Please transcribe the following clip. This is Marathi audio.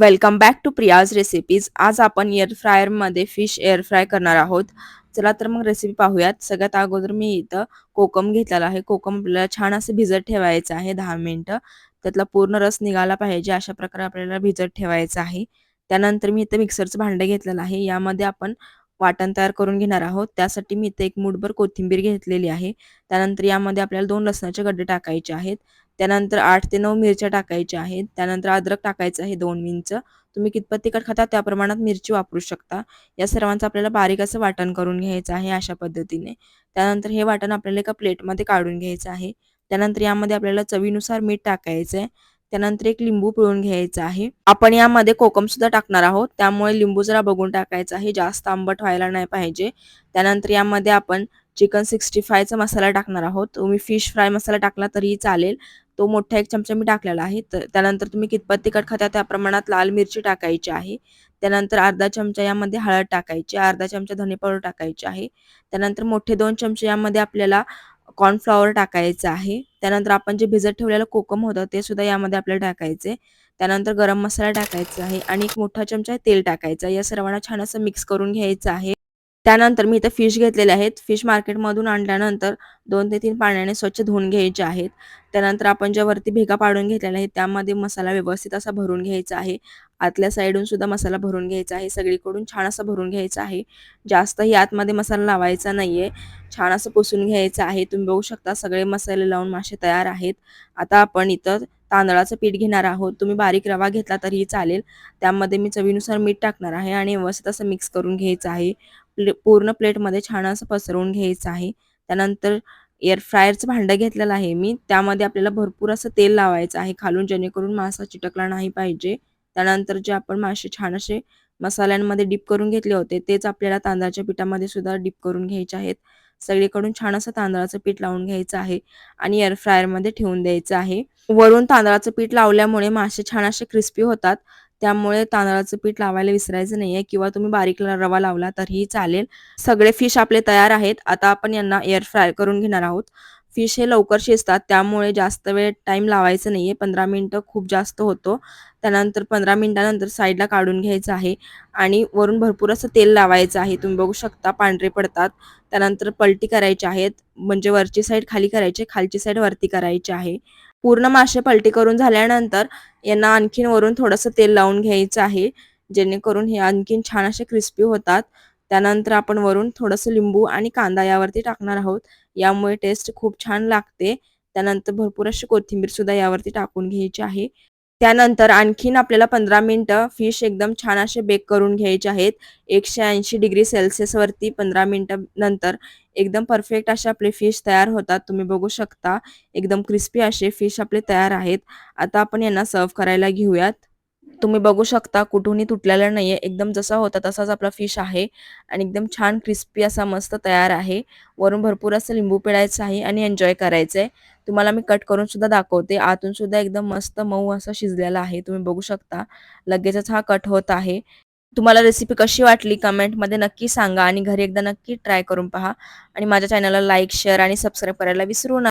Welcome back to Priya's recipes आज आपण एअर फ्रायरमध्ये फिश एअर फ्राय करणार आहोत. चला तर मग रेसिपी पाहूयात. सगळ्यात अगोदर मी इथं कोकम घेतलेला आहे. कोकम आपल्याला छान असं भिजत ठेवायचं आहे दहा मिनटं. त्यातला पूर्ण रस निघाला पाहिजे अशा प्रकारे आपल्याला भिजत ठेवायचं आहे. त्यानंतर मी इथं मिक्सरचं भांडं घेतलेलं आहे. यामध्ये आपण वाटण तयार करून घेणार आहोत. त्यासाठी मी इथे एक मुठभर कोथिंबीर घेतलेली आहे. त्यानंतर यामध्ये आपल्याला दोन लसणाचे गड्डे टाकायचे आहेत. त्यानंतर आठ ते नऊ मिरच्या टाकायच्या आहेत. त्यानंतर अद्रक टाकायचं आहे दोन इंच. तुम्ही कितपत तिखट खाता त्या प्रमाणात मिरची वापरू शकता. या सर्वांचं आपल्याला बारीक असं वाटण करून घ्यायचं आहे अशा पद्धतीने. त्यानंतर हे वाटण आपल्याला एका प्लेटमध्ये काढून घ्यायचं आहे. त्यानंतर यामध्ये आपल्याला चवीनुसार मीठ टाकायचं आहे त्यानंतर एक लिंबू पिळून घ्यायचा आहे. आपण यामध्ये कोकम सुद्धा टाकणार आहोत. त्यामुळे लिंबू जरा बघून टाकायचा आहे. जास्त आंबट व्हायला नाही पाहिजे. त्यानंतर यामध्ये आपण चिकन सिक्स्टी फायचा मसाला टाकणार आहोत. तुम्ही फिश फ्राय मसाला टाकला तरीही चालेल. तो मोठा एक चमचा मी टाकलेला आहे. तर त्यानंतर तुम्ही कितपत तिखट खाता त्या प्रमाणात लाल मिरची टाकायची आहे. त्यानंतर अर्धा चमचा यामध्ये हळद टाकायची अर्धा चमचा धने पावडर टाकायची आहे. त्यानंतर मोठे दोन चमचे यामध्ये आपल्याला कॉर्नफ्लॉवर टाकायचं आहे. त्यानंतर आपण जे भिजत ठेवलेलं कोकम होतं ते सुद्धा यामध्ये आपल्याला टाकायचे. त्यानंतर गरम मसाला टाकायचा आहे आणि एक मोठा चमचा तेल टाकायचा या सर्वांना छान असं मिक्स करून घ्यायचं आहे. त्यानंतर मी इथं फिश घेतलेले आहेत. फिश मार्केटमधून आणल्यानंतर दोन ते तीन पाण्याने स्वच्छ धुवून घ्यायचे आहेत. त्यानंतर आपण ज्या वरती भेगा पाडून घेतलेल्या आहेत त्यामध्ये मसाला व्यवस्थित असा भरून घ्यायचा आहे. आतल्या साईडून सुद्धा मसाला भरून घ्यायचा आहे. सगळीकडून छान असं भरून घ्यायचं आहे. जास्तही आतमध्ये मसाला लावायचा नाही आहे छान असं पुसून घ्यायचं आहे. तुम्ही बघू शकता सगळे मसाले लावून मासे तयार आहेत. आता आपण इथं तांदळाचं पीठ घेणार आहोत. तुम्ही बारीक रवा घेतला तरीही चालेल. त्यामध्ये मी चवीनुसार मीठ टाकणार आहे आणि व्यवस्थित असं मिक्स करून घ्यायचं आहे. प्ले पूर्ण प्लेटमध्ये छान असं पसरवून घ्यायचं आहे. त्यानंतर एअर फ्रायरचं भांडं घेतलेलं आहे मी. त्यामध्ये आपल्याला भरपूर असं तेल लावायचं आहे खालून जेणेकरून मासा चिटकला नाही पाहिजे. त्यानंतर जे आपण मासे छान असे मसाल्यांमध्ये डीप करून घेतले होते तेच आपल्याला तांदळाच्या पिठामध्ये सुद्धा डीप करून घ्यायचे आहेत. सगळीकडून छान असं तांदळाचं पीठ लावून घ्यायचं आहे आणि एअर फ्रायरमध्ये ठेवून द्यायचं आहे. वरून तांदळाचं पीठ लावल्यामुळे मासे छान असे क्रिस्पी होतात. त्यामुळे तांदळाचं पीठ लावायला विसरायचं नाहीये. किंवा तुम्ही बारीक रवा लावला तरीही चालेल. सगळे फिश आपले तयार आहेत. आता आपण यांना एअर फ्राय करून घेणार आहोत. फिश हे लवकर शिजतात. त्यामुळे जास्त वेळ टाईम लावायचं नाहीये. पंधरा मिनटं खूप जास्त होतो. त्यानंतर पंधरा मिनिटानंतर साईडला काढून घ्यायचं आहे. आणि वरून भरपूर असं तेल लावायचं आहे. तुम्ही बघू शकता पांढरे पडतात. त्यानंतर पलटी करायची आहेत. म्हणजे वरची साईड खाली करायची खालची साईड वरती करायची आहे. पूर्ण मासे पलटी करून झाल्यानंतर यांना आणखीन वरून थोडंसं तेल लावून घ्यायचं आहे. जेणेकरून हे आणखीन छान असे क्रिस्पी होतात. त्यानंतर आपण वरून थोडंसं लिंबू आणि कांदा यावरती टाकणार आहोत. यामुळे टेस्ट खूप छान लागते. त्यानंतर भरपूर अशी कोथिंबीर सुद्धा यावरती टाकून घ्यायची आहे. त्यानंतर आणखीन आपल्याला पंधरा मिनटं फिश एकदम छान असे बेक करून घ्यायचे आहेत. एकशे ऐंशी डिग्री सेल्सिअसवरती पंधरा मिनटं नंतर एकदम परफेक्ट असे आपले फिश तयार होतात. तुम्ही बघू शकता. एकदम क्रिस्पी असे फिश आपले तयार आहेत. आता आपण यांना सर्व करायला घेऊयात. तुम्ही बघू शकता कुठूनही तुटलेला नाहीये. एकदम जसा होता तसाच आपला फिश आहे. आणि एकदम छान क्रिस्पी असा मस्त तयार आहे. वरून भरपूर असं लिंबू पिळायचं आहे आणि एन्जॉय करायचं आहे तुम्हाला मी कट करून सुद्धा दाखवते. आतून सुद्धा एकदम मस्त मऊ असा शिजलेला आहे. तुम्ही बघू शकता. लगेचच हा कट होत आहे. तुम्हाला रेसिपी कशी वाटली कमेंटमध्ये नक्की सांगा. आणि घरी एकदा नक्की ट्राय करून पहा. आणि माझ्या चॅनलला लाईक शेअर आणि सबस्क्राईब करायला विसरू नका